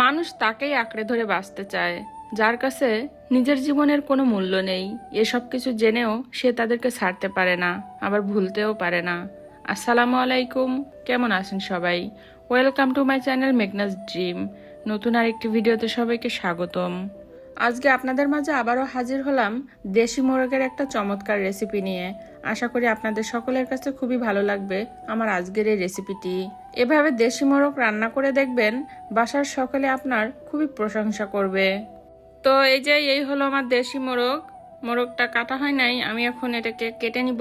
মানুষ তাকেই আঁকড়ে ধরে বাঁচতে চায়, যার কাছে নিজের জীবনের কোনো মূল্য নেই। এসব কিছু জেনেও সে তাদেরকে ছাড়তে পারে না, আবার ভুলতেও পারে না। আসসালামু আলাইকুম, কেমন আছেন সবাই? Welcome to my channel Meghna's dream নতুন আরেকটি ভিডিওতে সবাইকে স্বাগতম। আজকে আপনাদের মাঝে আবারও হাজির হলাম দেশি মোরগের একটা চমৎকার রেসিপি নিয়ে। আশা করি আপনাদের সকলের কাছে খুবই ভালো লাগবে আমার আজকের এই রেসিপিটি। এভাবে দেশি মোরগ রান্না করে দেখবেন, বাসার সকলে আপনার খুবই প্রশংসা করবে। তো এই যে, এই হলো আমার দেশি মোরগ। মোরগটা কাটা হয় নাই, আমি এখন এটাকে কেটে নিব।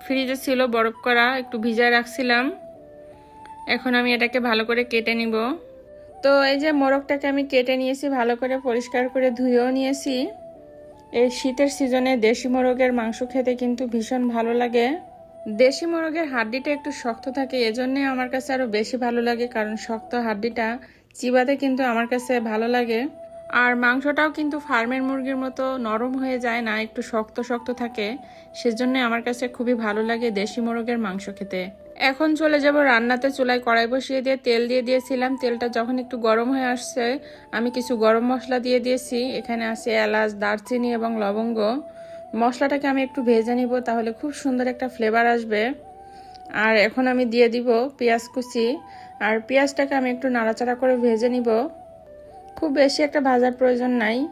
ফ্রিজে ছিল বরফ করা, একটু ভিজায় রাখছিলাম। এখন আমি এটাকে ভালো করে কেটে নিব। তো এই যে, মোরগটাকে আমি কেটে নিয়েছি, ভালো করে পরিষ্কার করে ধুয়েও নিয়েছি। এই শীতের সিজনে দেশি মোরগের মাংস খেতে কিন্তু ভীষণ ভালো লাগে। দেশি মোরগের হাড্ডিটা একটু শক্ত থাকে, এজন্যে আমার কাছে আরও বেশি ভালো লাগে, কারণ শক্ত হাড্ডিটা চিবাতে কিন্তু আমার কাছে ভালো লাগে। আর মাংসটাও কিন্তু ফার্মের মুরগির মতো নরম হয়ে যায় না, একটু শক্ত শক্ত থাকে, সেজন্য আমার কাছে খুবই ভালো লাগে দেশি মোরগের মাংস খেতে। এখন চলে যাব রান্নাতে, চুলায় কড়াই বসিয়ে দিয়ে তেল দিয়ে দিয়েছিলাম। তেলটা যখন একটু গরম হয়ে আসছে, আমি কিছু গরম মশলা দিয়ে দিয়েছি। এখানে আছে এলাচ, দারচিনি এবং লবঙ্গ। মশলাটাকে আমি একটু ভেজে নিব, তাহলে খুব সুন্দর একটা ফ্লেভার আসবে। আর এখন আমি দিয়ে দিব পেঁয়াজ কুচি। আর পেঁয়াজটাকে আমি একটু নাড়াচাড়া করে ভেজে নিব। খুব বেশি একটা ভাজার প্রয়োজন নাই।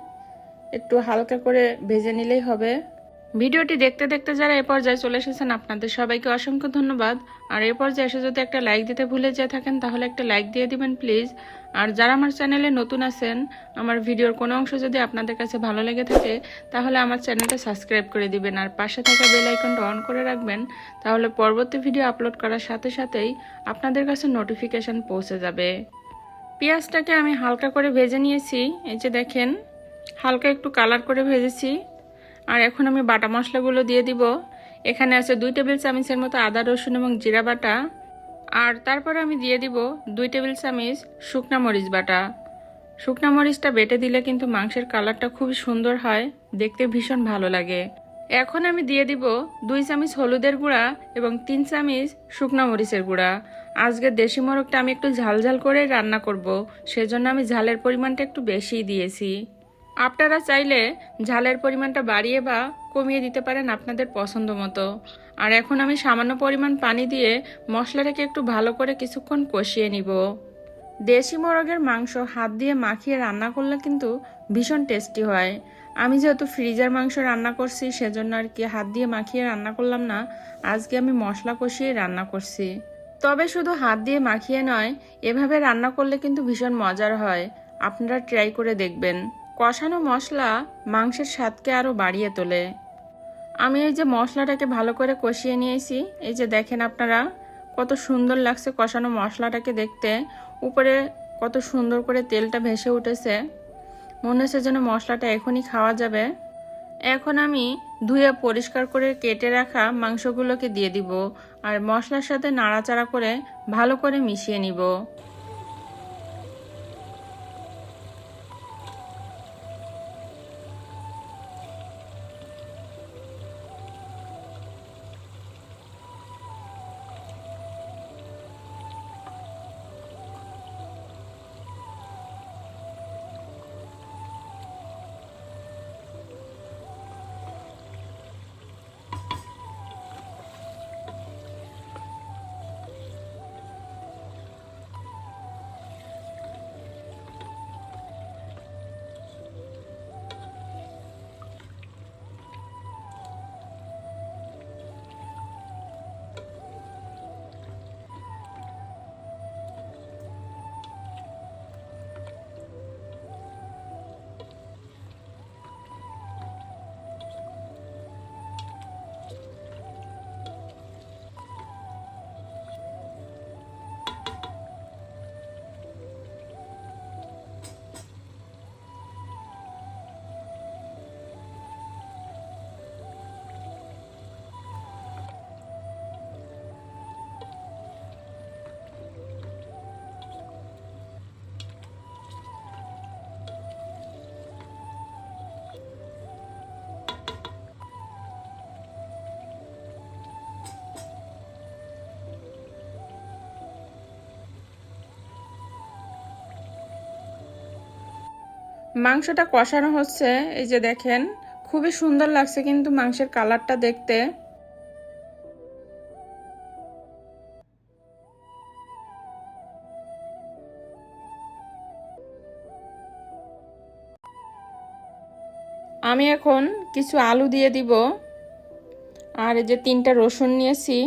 একটু হালকা করে ভেজে নিলেই হবে। ভিডিওটি দেখতে দেখতে যারা এ পর্যায়ে চলে এসেছেন, আপনাদের সবাইকে অসংখ্য ধন্যবাদ। আর এ পর্যায়ে এসে যদি একটা লাইক দিতে ভুলে যেয়ে থাকেন, তাহলে একটা লাইক দিয়ে দিবেন প্লিজ আর যারা আমার চ্যানেলে নতুন আছেন, আমার ভিডিওর কোনো অংশ যদি আপনাদের কাছে ভালো লেগে থাকে, তাহলে আমার চ্যানেলটা সাবস্ক্রাইব করে দিবেন। আর পাশে থাকা বেল আইকনটা অন করে রাখবেন, তাহলে পরবর্তী ভিডিও আপলোড করার সাথে সাথেই আপনাদের কাছে নোটিফিকেশন পৌঁছে যাবে। পেঁয়াজটাকে আমি হালকা করে ভেজে নিয়েছি। এই যে দেখেন, হালকা একটু কালার করে ভেজেছি। আর এখন আমি বাটা মশলাগুলো দিয়ে দিব। এখানে আছে দুই টেবিল চামচের মতো আদা, রসুন এবং জিরা বাটা। আর তারপরে আমি দিয়ে দিব দুই টেবিল চামচ শুকনা মরিচ বাটা। শুকনা মরিচটা বেটে দিলে কিন্তু মাংসের কালারটা খুবই সুন্দর হয়, দেখতে ভীষণ ভালো লাগে। এখন আমি দিয়ে দিব দুই চামচ হলুদের গুঁড়া এবং তিন চামচ শুকনা মরিচের গুঁড়া। আজকে দেশি মোরগটা আমি একটু ঝাল ঝাল করে রান্না করব, সেজন্য আমি ঝালের পরিমাণটা একটু বেশিই দিয়েছি। আপনারা চাইলে ঝালের পরিমাণটা বাড়িয়ে বা কমিয়ে দিতে পারেন আপনাদের পছন্দ মতো। আর এখন আমি সামান্য পরিমাণ পানি দিয়ে মশলাটাকে একটু ভালো করে কিছুক্ষণ কষিয়ে নিব। দেশি মোরগের মাংস হাত দিয়ে মাখিয়ে রান্না করলে কিন্তু ভীষণ টেস্টি হয়। আমি যেহেতু ফ্রিজের মাংস রান্না করছি, সেজন্য আর কি হাত দিয়ে মাখিয়ে রান্না করলাম না। আজকে আমি মশলা কষিয়ে রান্না করছি। তবে শুধু হাত দিয়ে মাখিয়ে নয়, এভাবে রান্না করলে কিন্তু ভীষণ মজার হয়। আপনারা ট্রাই করে দেখবেন। কষানো মশলা মাংসের স্বাদকে আরও বাড়িয়ে তোলে। আমি এই যে মশলাটাকে ভালো করে কষিয়ে নিয়েছি, এই যে দেখেন আপনারা কত সুন্দর লাগছে কষানো মশলাটাকে দেখতে। উপরে কত সুন্দর করে তেলটা ভেসে উঠেছে। মনে হচ্ছে যেন মশলাটা এখনই খাওয়া যাবে। এখন আমি ধুয়ে পরিষ্কার করে কেটে রাখা মাংসগুলোকে দিয়ে দিব আর মশলার সাথে নাড়াচাড়া করে ভালো করে মিশিয়ে নিব। মাংসটা কষানো হচ্ছে, এই যে দেখেন, খুবই সুন্দর লাগছে কিন্তু মাংসের কালারটা দেখতে। আমি এখন কিছু আলু দিয়ে দিব, আর এই যে তিনটা রসুন নিয়েছি,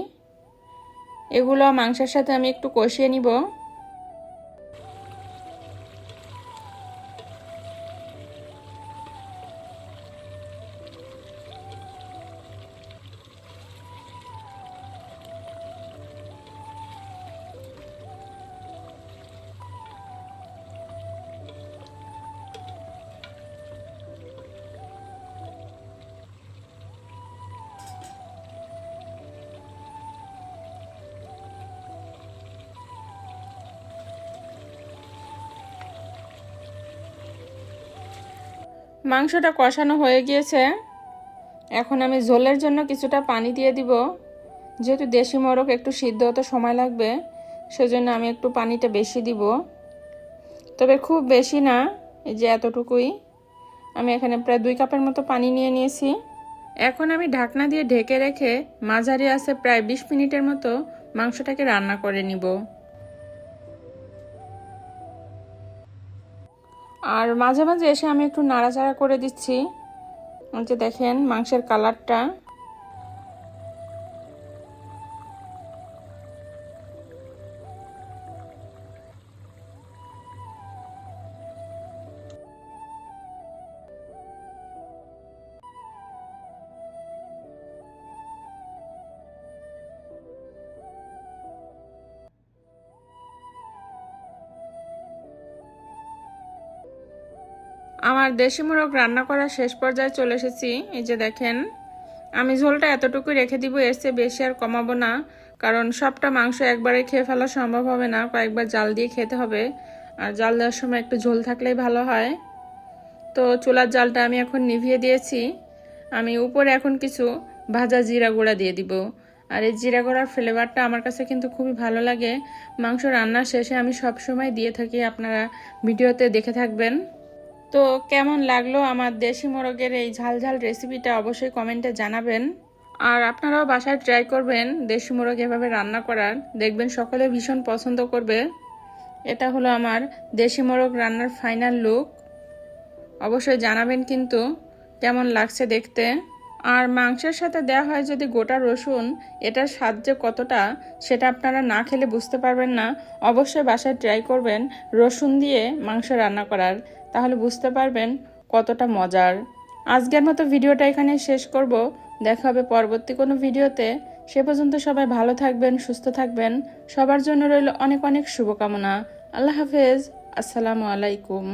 এগুলো মাংসের সাথে আমি একটু কষিয়ে নিব। মাংসটা কষানো হয়ে গিয়েছে। এখন আমি ঝোলের জন্য কিছুটা পানি দিয়ে দিব। যেহেতু দেশি মোরগ একটু সিদ্ধ হতে সময় লাগবে, সেজন্য আমি একটু পানিটা বেশি দিব। তবে খুব বেশি না, এই যে এতটুকুই। আমি এখানে প্রায় দুই কাপের মতো পানি নিয়ে নিয়েছি। এখন আমি ঢাকনা দিয়ে ঢেকে রেখে মাঝারি আছে প্রায় বিশ মিনিটের মতো মাংসটাকে রান্না করে নিব। আর মাঝে মাঝে এসে আমি একটু নাড়াচাড়া করে দিচ্ছি। যে দেখেন মাংসের কালারটা আমার দেশি মোরগ রান্না করা শেষ পর্যায়ে চলে এসেছি। এই যে দেখেন, আমি ঝোলটা এতটুকুই রেখে দিব, এর চেয়ে বেশি আর কমাবো না, কারণ সবটা মাংস একবারে খেয়ে ফেলা সম্ভব হবে না, কয়েকবার জাল দিয়ে খেতে হবে। আর জাল দেওয়ার সময় একটু ঝোল থাকলেই ভালো হয়। তো চুলার জালটা আমি এখন নিভিয়ে দিয়েছি। আমি উপরে এখন কিছু ভাজা জিরা গুঁড়া দিয়ে দিব। আর এই জিরা গুঁড়ার ফ্লেভারটা আমার কাছে কিন্তু খুবই ভালো লাগে। মাংস রান্নার শেষে আমি সব সময় দিয়ে থাকি, আপনারা ভিডিওতে দেখে থাকবেন। তো কেমন লাগল আমার দেশি মোরগের এই ঝাল ঝাল রেসিপিটা অবশ্যই কমেন্টে জানাবেন। আর আপনারাও বাসায় ট্রাই করবেন দেশি মোরগ এভাবে রান্না করার। দেখবেন সকলে ভীষণ পছন্দ করবে। এটা হলো আমার দেশি মোরগ রান্নার ফাইনাল লুক অবশ্যই জানাবেন কিন্তু কেমন লাগছে দেখতে। আর মাংসের সাথে দেওয়া হয় যদি গোটা রসুন, এটার স্বাদ যে কতটা সেটা আপনারা না খেলে বুঝতে পারবেন না। অবশ্যই বাসায় ট্রাই করবেন রসুন দিয়ে মাংস রান্না করার। তাহলে বুঝতে পারবেন কতটা মজার। আজকের মতো ভিডিওটা এখানে শেষ করব। দেখা হবে পরবর্তী কোনো ভিডিওতে। সে পর্যন্ত সবাই ভালো থাকবেন, সুস্থ থাকবেন। সবার জন্য রইল অনেক অনেক শুভকামনা। আল্লাহ হাফেজ। আসসালামু আলাইকুম।